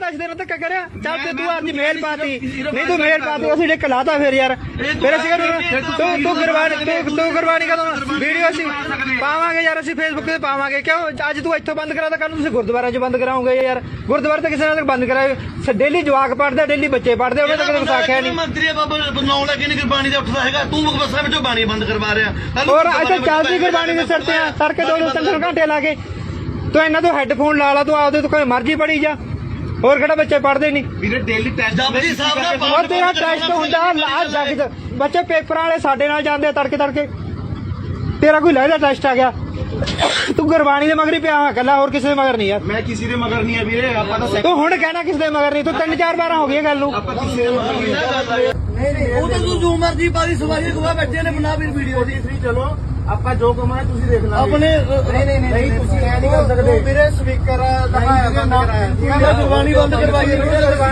ਦਸ ਦਿਨ ਤੱਕ ਕਰਿਆ। ਚੱਲ ਤੇ ਤੂੰ ਅੱਜ ਮੇਲ ਪਾਤੀ। ਨਹੀਂ ਤੂੰ ਮੇਲ ਪਾਤੀ ਅਸੀਂ ਲਿਖ ਲਾਤਾ ਫਿਰ ਯਾਰ। ਫਿਰ ਅਸੀਂ ਕਹਿੰਦੇ ਤੂੰ ਤੂੰ ਗੁਰਬਾਣੀ ਤੂੰ ਤੂੰ ਗੁਰਬਾਣੀ ਕਦੋਂ ਵੀਡੀਓ ਅਸੀਂ ਪਾਵਾਂਗੇ ਯਾਰ ਅਸੀਂ ਫੇਸਬੁੱਕ ਤੇ ਪਾਵਾਂਗੇ। ਕਿਉਂ? ਅੱਜ ਤੂੰ ਇੱਥੋਂ ਬੰਦ ਕਰਾ ਤਾਂ ਕੱਲ ਨੂੰ ਤੁਸੀਂ ਗੁਰਦੁਆਰਿਆਂ 'ਚ ਬੰਦ ਕਰਾਓਗੇ ਯਾਰ। ਗੁਰਦੁਆਰੇ ਤਾਂ ਕਿਸੇ ਨਾਲ ਬੰਦ ਕਰਾਏ। ਡੇਲੀ ਜਵਾਕ ਪੜਦੇ ਡੇਲੀ ਬੱਚੇ ਪੜਦੇ ਉਹਨੇ ਤਾਂ ਕਦੇ ਵਿਸਾਖਿਆ ਨਹੀਂ। ਮੰਤਰੀ ਬਾਬਾ? ਨੌ ਲੱਗੇ ਨਹੀਂ ਗੁਰਬਾਣੀ ਦੇ ਉੱਠਦਾ ਹੈਗਾ। ਤੂੰ ਬੱਸਾਂ ਵਿੱਚੋਂ ਬਾਣੀ ਬੰਦ ਕਰਵਾ ਰਿਹਾ। ਨੂੰ ਹੋਰ ਅੱਛਾ ਚੱਲਦੀ ਗੁਰਬਾਣੀ ਦੇ ਸਿਰ ਤੇ ਆ। ਤੜਕੇ ਦੋ ਦੋ ਤਿੰਨ ਘੰਟੇ ਲਾ ਕੇ। ਤੂੰ ਇਹਨਾਂ ਤੋਂ ਹੈੱਡਫੋਨ ਲਾ ਲਾ ਤੂੰ ਆਪਦੇ ਤੋਂ ਕੋਈ ਮਰਜ਼ੀ ਪੜੀ ਜਾ। ਹੋਰ ਕਿਹੜਾ ਬੱਚੇ ਪੜਦੇ ਨਹੀਂ? ਵੀਰੇ ਡੇਲੀ ਟੈਸਟ ਜਪਜੀ ਸਾਹਿਬ ਦਾ ਉਹ ਤੇਰਾ ਟੈਸਟ ਹੁੰਦਾ ਲਾ ਜੱਗ ਬੱਚੇ ਪੇਪਰਾਂ ਵਾਲੇ ਸਾਡੇ ਨਾਲ ਜਾਂਦੇ ਆ ਤੜਕੇ ਤੜਕੇ। ਤੇਰਾ ਕੋਈ ਲੈਦਾ ਟੈਸਟ ਆ ਗਿਆ। ਤੂੰ ਗੁਰਬਾਣੀ ਦੇ ਮਗਰ ਹੀ ਪਿਆ ਹੋਇਆ ਕੱਲਾ ਹੋਰ ਕਿਸੇ ਦੇ ਮਗਰ ਨਹੀਂ ਯਾਰ ਮੈਂ ਕਿਸੇ ਦੇ ਮਗਰ ਨਹੀਂ ਆ ਵੀਰੇ ਆਪਾਂ ਤਾਂ ਤੂੰ ਹੁਣ ਕਹਿਣਾ ਕਿਸੇ ਦੇ ਮਗਰ ਨਹੀਂ ਤੂੰ ਤਿੰਨ ਚਾਰ ਵਾਰਾਂ ਹੋ ਗਈਆਂ ਗੱਲ ਨੂੰ। ਆਪਾਂ ਕਿਸੇ ਦੇ ਮਗਰ ਨਹੀਂ ਉਹ ਤਾਂ ਤੂੰ ਜੋ ਮਰਜ਼ੀ ਪਾਦੀ ਸਵਾਰੀ ਗਵਾ ਬੈਠੇ ਨੇ ਬਣਾ ਵੀਡੀਓ ਦੀ। ਚਲੋ। ਆਪਾਂ ਜੋ ਕਮਾਇਆ ਤੁਸੀਂ ਦੇਖ ਲਾਂਗੇ। ਆਪਣੇ ਨਹੀਂ ਨਹੀਂ ਨਹੀਂ ਤੁਸੀਂ ਐ ਨਹੀਂ ਕਰ ਸਕਦੇ ਮੇਰੇ ਸਪੀਕਰ ਦਿਖਾਇਆ ਬੰਦ ਕਰਾਇਆ ਮੈਂ ਗੁਰਬਾਣੀ ਬੰਦ ਕਰਵਾਈ ਹੈ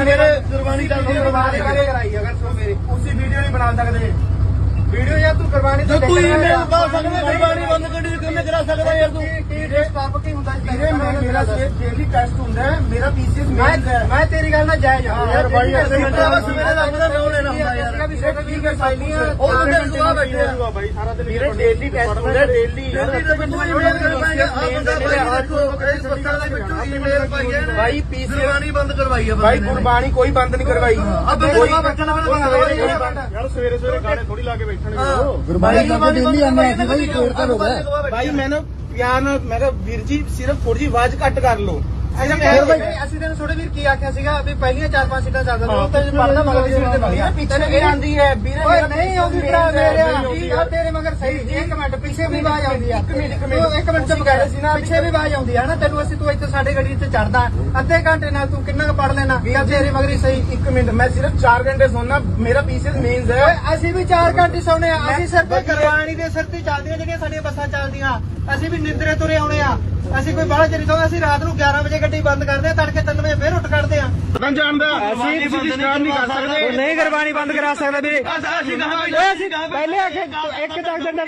ਮੇਰੇ ਗੁਰਬਾਣੀ ਬਾਰੇ ਕਰਾਈ ਅਗਰ ਸੁਣ ਮੇਰੀ। ਉਸੇ ਵੀਡੀਓ ਨਹੀਂ ਬਣਾ ਸਕਦੇ। ਵੀਡੀਓ ਯਾਰ ਤੂੰ ਗੁਰਬਾਣੀ ਜੋ ਤੂੰ ਈਮੇਲ ਪਾ ਸਕਦਾ ਗੁਰਬਾਣੀ ਬੰਦ ਕਰੀ ਕਿਵੇਂ ਕਰਾ ਸਕਦਾ ਯਾਰ ਤੂੰ। ਵੀਰੇ ਸਟਾਪ ਕੀ ਹੁੰਦਾ ਵੀਰੇ ਮੈਂ ਮੇਰਾ ਡੇਲੀ ਟੈਸਟ ਹੁੰਦਾ ਹੈ। ਮੇਰਾ ਪੀਸੀਐਸ ਮੇਨ ਹੈ। ਮੈਂ ਤੇਰੀ ਗੱਲ ਨਾਲ ਜਾਇਜ਼ ਹਾਂ। ਯਾਰ ਬਾਈ ਐਸੇ ਬੰਦਾ ਵਾ ਸਵੇਰੇ ਦਾ ਆਪਣਾ ਨਾਮ ਲੈਣਾ ਹੁੰਦਾ ਯਾਰ। ਵੀ ਸੇਟ ਠੀਕ ਹੈ ਫਾਈਲੀਆਂ ਉਹ ਬੰਦੇ ਦੁਆ ਬੈਠੇ ਆ ਬਾਈ ਸਾਰਾ ਦਿਨ ਵੀਰੇ ਡੇਲੀ ਟੈਸਟ ਹੁੰਦਾ ਡੇਲੀ ਦਿੱਲੀ ਦੇ ਵਿੱਚ ਤੂੰ ਈਮੇਲ ਕਰ ਪਾਏਗਾ ਆ। ਬੰਦਾ ਬਾਈ ਤੂੰ ਕਰੇ ਬੱਸਾਂ ਦੇ ਵਿੱਚੋਂ ਈਮੇਲ ਪਾਈ ਹੈ ਬਾਈ ਪੀਸੀਐਸ ਗੁਰਬਾਣੀ ਬੰਦ ਕਰਵਾਈ ਹੈ ਬਾਈ ਗੁਰਬਾਣੀ ਕੋਈ ਬੰਦ ਨਹੀਂ ਕਰਵਾਈ। ਆ ਬੰਦੇ ਦੁਆ ਬੈਠਣ ਵਾਲੇ ਬੰਦਾ ਯਾਰ ਸਵੇਰੇ ਸਵੇਰੇ ਗਾਣੇ ਥੋੜੀ ਲਾ ਕੇ ਬੈਠਣਗੇ ਗੁਰਬਾਣੀ ਗੁਰਬਾਣੀ ਦਿੱਲੀ ਆਉਂਦੇ ਅਸੀਂ ਬਾਈ ਕੋਰ ਤਾਂ ਹੋ ਗਿਆ ਭਾਈ ਮੈਨੂੰ ਪਿਆਰ ਨਾਲ ਮੈਂ ਕਿਹਾ ਵੀਰ ਜੀ ਸਿਰਫ ਥੋੜੀ ਜਿਹੀ ਆਵਾਜ਼ ਘੱਟ ਕਰ ਲਓ। ਅਸੀਂ ਤੈਨੂੰ ਥੋੜੇ ਵੀਰ ਕੀ ਆਖਿਆ ਸੀਗਾ ਵੀ ਪਹਿਲੀਆਂ ਚਾਰ ਪੰਜ ਸੀਟਾਂ ਚੱਲਦਾ ਤੂੰ ਤਾਂ ਪੜਦਾ ਮਗਰ ਸੀਟ ਤੇ ਬਗਿਆ ਪਿੱਛੇ ਵੀ ਆਂਦੀ ਹੈ ਵੀਰੇ ਓਏ ਨਹੀਂ ਆਉਂਦੀ ਭਰਾ ਮੇਰੇ ਆ। ਤੇਰੇ ਮਗਰ ਸਹੀ ਇੱਕ ਮਿੰਟ ਪਿੱਛੇ ਵੀ ਆਵਾਜ਼ ਆਉਂਦੀ ਆ। ਇੱਕ ਮਿੰਟ ਇੱਕ ਮਿੰਟ। ਇੱਕ ਮਿੰਟ ਚੁੱਪ ਕਰ। ਸੀ ਨਾ ਪਿੱਛੇ ਵੀ ਆਵਾਜ਼ ਆਉਂਦੀ ਆ ਨਾ ਤੈਨੂੰ ਅਸੀਂ ਤੂੰ ਇੱਥੇ ਸਾਡੇ ਗੱਡੀ ਤੇ ਚੜਦਾ ਅੱਧੇ ਘੰਟੇ ਨਾਲ ਤੂੰ ਕਿੰਨਾ ਕੁ ਪੜ ਲੈਣਾ? ਜਾਂ ਤੇਰੇ ਮਗਰ ਹੀ ਸਹੀ ਇੱਕ ਮਿੰਟ ਮੈਂ ਸਿਰਫ 4 ਘੰਟੇ ਸੋਣਾ ਮੇਰਾ ਪੀਸੀਐਸ ਮੇਨਸ ਹੈ। ਅਸੀਂ ਵੀ 4 ਘੰਟੇ ਸੌਣੇ ਆ ਅਸੀਂ ਸਿਰ ਤੇ ਗੁਰਬਾਣੀ ਦੇ ਸਿਰ ਤੇ ਚੱਲਦੀਆਂ ਜਿਹੜੀਆਂ ਸਾਡੀਆਂ ਬੱਸਾਂ ਚੱਲਦੀਆਂ ਅਸੀਂ ਵੀ ਨਿੰਦਰੇ ਤੁਰੇ ਆਉਣੇ ਆ। ਅਸੀਂ ਕੋਈ ਬਾਹਲਾ ਚਰੀ ਤੋਂ ਅਸੀਂ ਰਾਤ ਨੂੰ 11 ਵਜੇ ਗੱਡੀ ਬੰਦ ਕਰਦੇ ਆ ਤੜਕੇ 3 ਵਜੇ ਫੇਰ ਉੱਠ ਕੱਢਦੇ ਆ ਮੈਂ ਜਾਣਦਾ ਅਸੀਂ ਬੰਦ ਨਹੀਂ ਕਰ ਸਕਦੇ। ਉਹ ਨਹੀਂ ਗੁਰਬਾਣੀ ਬੰਦ ਕਰਾ ਸਕਦਾ ਵੀਰੇ ਅਸੀਂ ਕਹਾਂ ਅਸੀਂ ਪਹਿਲੇ ਆਖੇ ਇੱਕ ਤੱਕ ਦਿੰਦਾ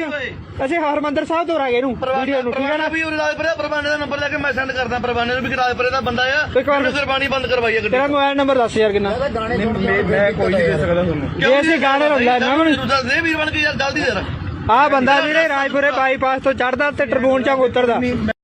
ਅਸੀਂ ਹਰਮੰਦਰ ਸਾਹਿਬ ਤੋਂ ਰਾਗੇ ਨੂੰ ਵੀਡੀਓ ਨੂੰ ਠੀਕ ਹੈ ਨਾ? ਵੀ ਉਹ ਰਾਜਪੁਰੇ ਪ੍ਰਬੰਧ ਦਾ ਨੰਬਰ ਲੈ ਕੇ ਮੈਂ ਸੈਂਡ ਕਰਦਾ ਪ੍ਰਬੰਧ ਨੂੰ ਵੀ ਰਾਜਪੁਰੇ ਦਾ ਬੰਦਾ ਆ। ਉਹਨੇ ਗੁਰਬਾਣੀ ਬੰਦ ਕਰਵਾਈ ਗੱਡੀ ਤੇਰਾ ਮੋਬਾਈਲ ਨੰਬਰ ਦੱਸ ਯਾਰ ਕਿੰਨਾ। ਮੈਂ ਕੋਈ ਨਹੀਂ ਦੇ ਸਕਦਾ ਤੁਹਾਨੂੰ। ਜੇ ਅਸੀਂ ਗਾਣੇ ਰੋਲਾ ਨਾ ਮੈਨੂੰ ਦੱਸ ਦੇ ਵੀਰ ਬਣ ਕੇ ਯਾਰ ਜਲਦੀ ਦੇ ਆ ਬੰਦਾ ਵੀਰੇ ਰਾਜਪੁਰੇ ਬਾਈਪਾਸ ਤੋਂ ਚੜਦਾ ਤੇ ਟਰਬੂਨ ਚੌਂਕ ਉਤਰਦਾ।